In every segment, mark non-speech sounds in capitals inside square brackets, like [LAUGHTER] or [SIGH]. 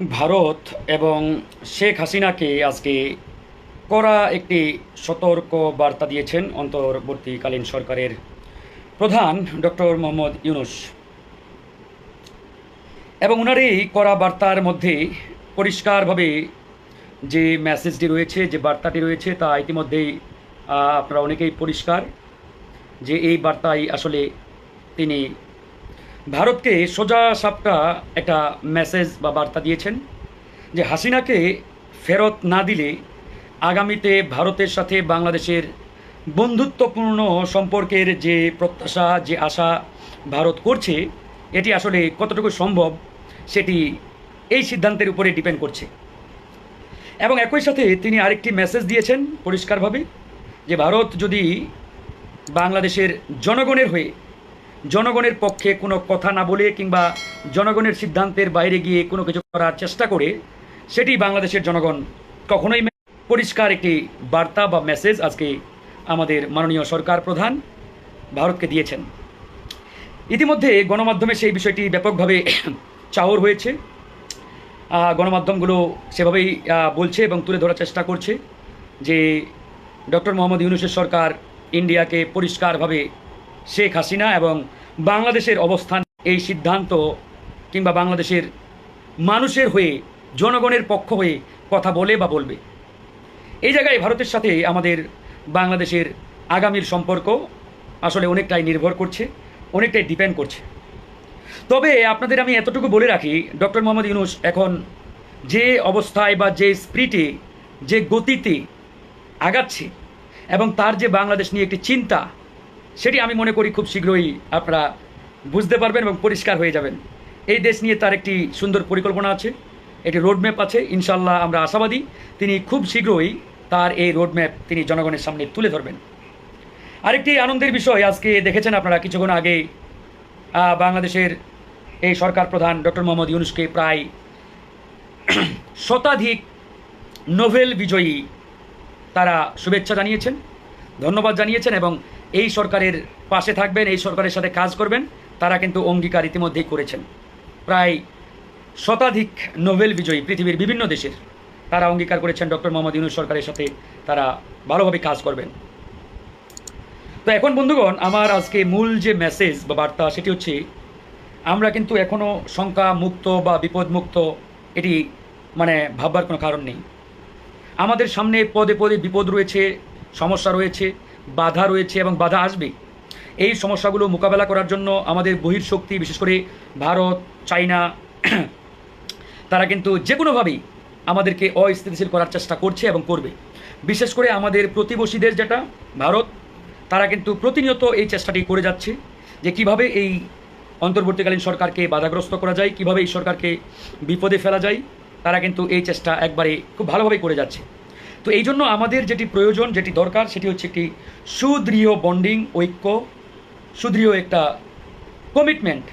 ভারত এবং শেখ হাসিনাকে আজকে কড়া একটি সতর্ক বার্তা দিয়েছেন অন্তর্বর্তীকালীন সরকারের প্রধান ডক্টর মোহাম্মদ ইউনুস। এবং ওনার এই কড়া বার্তার মধ্যে পরিষ্কারভাবে যে মেসেজটি রয়েছে, যে বার্তাটি রয়েছে তা ইতিমধ্যেই আপনারা অনেকেই পরিষ্কার যে এই বার্তায় আসলে তিনি ভারতকে সোজা সাপটা একটা মেসেজ বা বার্তা দিয়েছেন যে হাসিনাকে ফেরত না দিলে আগামীতে ভারতের সাথে বাংলাদেশের বন্ধুত্বপূর্ণ সম্পর্কের যে প্রত্যাশা, যে আশা ভারত করছে, এটি আসলে কতটুকু সম্ভব সেটি এই সিদ্ধান্তের উপরে ডিপেন্ড করছে। এবং একই সাথে তিনি আরেকটি মেসেজ দিয়েছেন পরিষ্কারভাবে যে ভারত যদি বাংলাদেশের জনগণের হয়ে জনগণের পক্ষে কোনো কথা না বলে কিংবা জনগণের সিদ্ধান্তের বাইরে গিয়ে কোনো কিছু করার চেষ্টা করে, সেটি বাংলাদেশের জনগণ কখনোই পরিষ্কার একটি বার্তা বা মেসেজ আজকে আমাদের মাননীয় সরকার প্রধান ভারতকে দিয়েছেন। ইতিমধ্যে গণমাধ্যমে সেই বিষয়টি ব্যাপকভাবে [CLEARS THROAT] চাওর হয়েছে। গণমাধ্যমগুলো সেভাবেই বলছে এবং তুলে ধরার চেষ্টা করছে যে ডক্টর মোহাম্মদ ইউনুসের সরকার ইন্ডিয়াকে পরিষ্কারভাবে শেখ হাসিনা এবং বাংলাদেশের অবস্থান, এই সিদ্ধান্ত কিংবা বাংলাদেশের মানুষের হয়ে, জনগণের পক্ষ হয়ে কথা বলে বা বলবে। এই জায়গায় ভারতের সাথে আমাদের বাংলাদেশের আগামীর সম্পর্ক আসলে অনেকটাই নির্ভর করছে, অনেকটাই ডিপেন্ড করছে। তবে আপনাদের আমি এতটুকু বলে রাখি, ডক্টর মোহাম্মদ ইউনুস এখন যে অবস্থায় বা যে স্পিরিটে, যে গতিতে আগাচ্ছে এবং তার যে বাংলাদেশ নিয়ে একটি চিন্তা সেটি আমি মনে করি খুব শীঘ্রই আপনারা বুঝতে পারবেন এবং পরিষ্কার হয়ে যাবেন। এই দেশ নিয়ে তার একটি সুন্দর পরিকল্পনা আছে, একটি রোডম্যাপ আছে ইনশাল্লাহ আমরা আশাবাদী তিনি খুব শীঘ্রই তার এই রোডম্যাপ তিনি জনগণের সামনে তুলে ধরবেন। আরেকটি আনন্দের বিষয়, আজকে দেখেছেন আপনারা কিছুক্ষণ আগে বাংলাদেশের এই সরকার প্রধান ডক্টর মোহাম্মদ ইউনুসকে প্রায় শতাধিক নোভেল বিজয়ী তারা শুভেচ্ছা জানিয়েছেন, ধন্যবাদ জানিয়েছেন এবং এই সরকারের পাশে থাকবেন, এই সরকারের সাথে কাজ করবেন। তারা কিন্তু অঙ্গীকার ইতিমধ্যেই করেছেন। প্রায় শতাধিক নোবেল বিজয়ী পৃথিবীর বিভিন্ন দেশের তারা অঙ্গীকার করেছেন। ডক্টর মোহাম্মদ ইউনুস সরকারের সাথে তারা ভালোভাবে কাজ করবেন। তো এখন বন্ধুগণ, আমার আজকে মূল যে মেসেজ বা বার্তা, সেটি হচ্ছে, আমরা কিন্তু এখনও শঙ্কা মুক্ত বা বিপদ মুক্ত এটি মানে ভাববার কোনো কারণ নেই। আমাদের সামনে পদে পদে বিপদ রয়েছে, সমস্যা রয়েছে বাধা রয়েছে এবং বাধা আসবে। এই সমস্যাগুলো মোকাবেলা করার জন্য আমাদের বহির্শক্তি বিশেষ করে ভারত, চাইনা, তারা কিন্তু যে কোনোভাবেই আমাদেরকে অস্থিতিশীল করার চেষ্টা করছে এবং করবে। বিশেষ করে আমাদের প্রতিবেশীদের যেটা, ভারত, তারা কিন্তু প্রতিনিয়ত এই চেষ্টাটি করে যাচ্ছে যে কীভাবে এই অন্তর্বর্তীকালীন সরকারকে বাধাগ্রস্ত করা যায়, কীভাবে এই সরকারকে বিপদে ফেলা যায়, তারা কিন্তু এই চেষ্টা একবারে খুব ভালোভাবেই করে যাচ্ছে। তো এই জন্য আমাদের যেটি প্রয়োজন, যেটি দরকার, সেটি হচ্ছে একটি সুদৃঢ় বন্ডিং ঐক্য, সুদৃঢ় একটা কমিটমেন্ট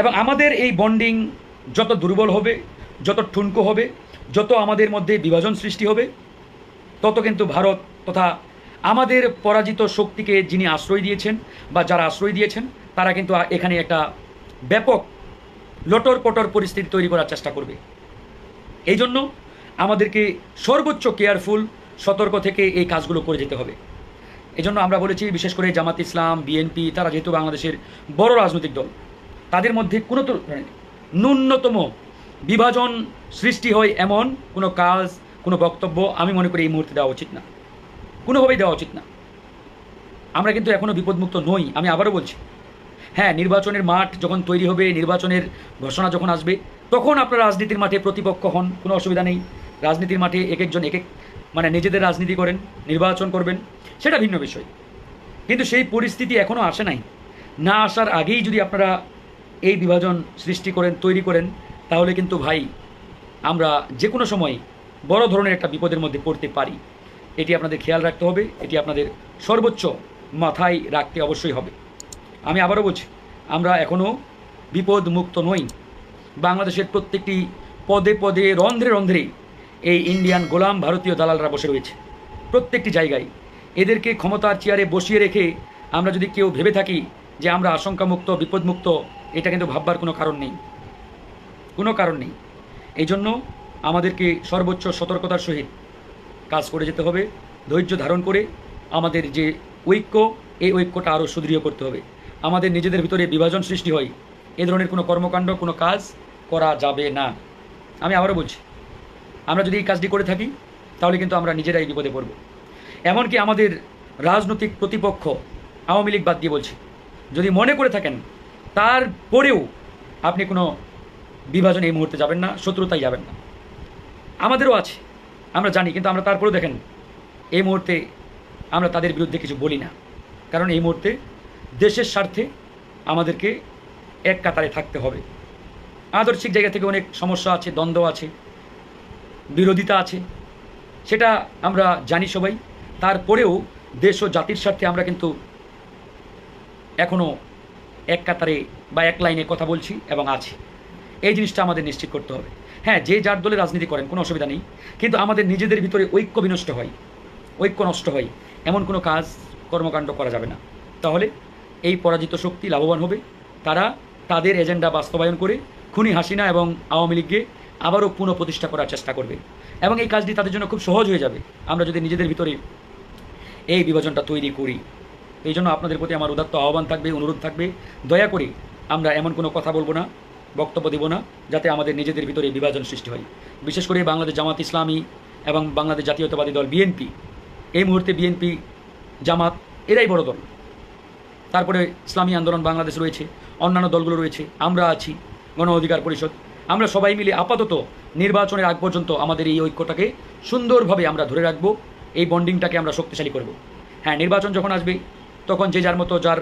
এবং আমাদের এই বন্ডিং যত দুর্বল হবে, যত ঠুনকো হবে, যত আমাদের মধ্যে বিভাজন সৃষ্টি হবে, তত কিন্তু ভারত তথা আমাদের পরাজিত শক্তিকে যিনি আশ্রয় দিয়েছেন বা যারা আশ্রয় দিয়েছেন, তারা কিন্তু এখানে একটা ব্যাপক লটর পটর পরিস্থিতি তৈরি করার চেষ্টা করবে। এই জন্য আমাদেরকে সর্বোচ্চ কেয়ারফুল, সতর্ক থেকে এই কাজগুলো করে যেতে হবে। এজন্য আমরা বলেছি, বিশেষ করে জামাত ইসলাম, বিএনপি, তারা যেহেতু বাংলাদেশের বড় রাজনৈতিক দল, তাদের মধ্যে কোনো মানে ন্যূনতম বিভাজন সৃষ্টি হয় এমন কোনো কাজ, কোনো বক্তব্য আমি মনে করি এই মুহূর্তে দেওয়া উচিত না। কোনোভাবেই দেওয়া উচিত না। আমরা কিন্তু এখনও বিপদমুক্ত নই, আমি আবারও বলছি। হ্যাঁ নির্বাচনের মাঠ যখন তৈরি হবে, নির্বাচনের ঘোষণা যখন আসবে, তখন আপনারা রাজনীতির মাঠে প্রতিপক্ষ হন, কোনো অসুবিধা নেই। রাজনীতির মাঠে এক একজন এক এক মানে নিজেদের রাজনীতি করেন, নির্বাচন করবেন, সেটা ভিন্ন বিষয়। কিন্তু সেই পরিস্থিতি এখনও আসে নাই। না আসার আগেই যদি আপনারা এই বিভাজন সৃষ্টি করেন, তৈরি করেন, তাহলে কিন্তু ভাই আমরা যে কোনো সময় বড় ধরনের একটা বিপদের মধ্যে পড়তে পারি। এটি আপনাদের খেয়াল রাখতে হবে, এটি আপনাদের সর্বোচ্চ মাথায় রাখতে অবশ্যই হবে। আমি আবারও বলছি, আমরা এখনও বিপদ মুক্ত নই। বাংলাদেশের প্রত্যেকটি পদে পদে, রন্ধ্রে রন্ধ্রে এই ইন্ডিয়ান গোলাম ভারতীয় দালালরা বসে রয়েছে। প্রত্যেকটি জায়গায় এদেরকে ক্ষমতার চেয়ারে বসিয়ে রেখে আমরা যদি কেউ ভেবে থাকি যে আমরা আশঙ্কামুক্ত, বিপদমুক্ত, এটা কিন্তু ভাববার কোনো কারণ নেই। কোনো কারণ নেই। এই জন্য আমাদেরকে সর্বোচ্চ সতর্কতার সহিত কাজ করে যেতে হবে, ধৈর্য ধারণ করে আমাদের যে ঐক্য, এই ঐক্যটা আরও সুদৃঢ় করতে হবে। আমাদের নিজেদের ভিতরে বিভাজন সৃষ্টি হয়, এ ধরনের কোনো কর্মকাণ্ড, কোনো কাজ করা যাবে না। আমি আবারও বলছি আমরা যদি এই কাজটি করে থাকি, তাহলে কিন্তু আমরা নিজেরাই বিপদে পড়ব। এমনকি আমাদের রাজনৈতিক প্রতিপক্ষ আওয়ামী লীগ বাদ দিয়ে বলছি, যদি মনে করে থাকেন তারপরেও আপনি কোনো বিভাজন এই মুহূর্তে যাবেন না শত্রুতাই যাবেন না। আমাদেরও আছে, আমরা জানি, কিন্তু আমরা তারপরেও দেখেন, এই মুহূর্তে আমরা তাদের বিরুদ্ধে কিছু বলি না। কারণ এই মুহূর্তে দেশের স্বার্থে আমাদেরকে এক কাতারে থাকতে হবে। আদর্শিক জায়গা থেকে অনেক সমস্যা আছে, দ্বন্দ্ব আছে। বিরোধিতা আছে। সেটা আমরা জানি সবাই। তারপরেও দেশ ও জাতির স্বার্থে আমরা কিন্তু এখনও এক কাতারে বা এক লাইনে কথা বলছি এবং আছি। এই জিনিসটা আমাদের নিশ্চিত করতে হবে। হ্যাঁ যে যার দলে রাজনীতি করেন, কোনো অসুবিধা নেই। কিন্তু আমাদের নিজেদের ভিতরে ঐক্য বিনষ্ট হয়। ঐক্য নষ্ট হয়। এমন কোনো কাজ, কর্মকাণ্ড করা যাবে না। তাহলে এই পরাজিত শক্তি লাভবান হবে। তারা তাদের এজেন্ডা বাস্তবায়ন করে খুনি হাসিনা এবং আওয়ামী লীগকে আবারও পুনঃপ্রতিষ্ঠা করার চেষ্টা করবে। এবং এই কাজটি তাদের জন্য খুব সহজ হয়ে যাবে। আমরা যদি নিজেদের ভিতরে এই বিভাজনটা তৈরি করি, এই জন্য আপনাদের প্রতি আমার উদাত্ত আহ্বান থাকবে, অনুরোধ থাকবে। দয়া করে আমরা এমন কোনো কথা বলব না, বক্তব্য দেব না, যাতে আমাদের নিজেদের ভিতরে বিভাজন সৃষ্টি হয়। বিশেষ করে বাংলাদেশ জামাত ইসলামী এবং বাংলাদেশ জাতীয়তাবাদী দল বিএনপি, এই মুহূর্তে বিএনপি জামাত, এরাই বড় দল। তারপরে ইসলামী আন্দোলন বাংলাদেশ রয়েছে, অন্যান্য দলগুলো রয়েছে, আমরা আছি, গণ অধিকার পরিষদ আমরা সবাই মিলে আপাতত নির্বাচনের আগ পর্যন্ত আমাদের এই ঐক্যটাকে সুন্দরভাবে আমরা ধরে রাখব, এই বন্ডিংটাকে আমরা শক্তিশালী করব। হ্যাঁ নির্বাচন যখন আসবে, তখন যে যার মতো যার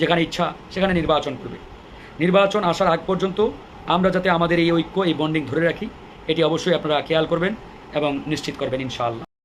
যেখানে ইচ্ছা সেখানে নির্বাচন করবে। নির্বাচন আসার আগ পর্যন্ত আমরা যাতে আমাদের এই ঐক্য, এই বন্ডিং ধরে রাখি, এটি অবশ্যই আপনারা খেয়াল করবেন এবং নিশ্চিত করবেন ইনশাআল্লাহ।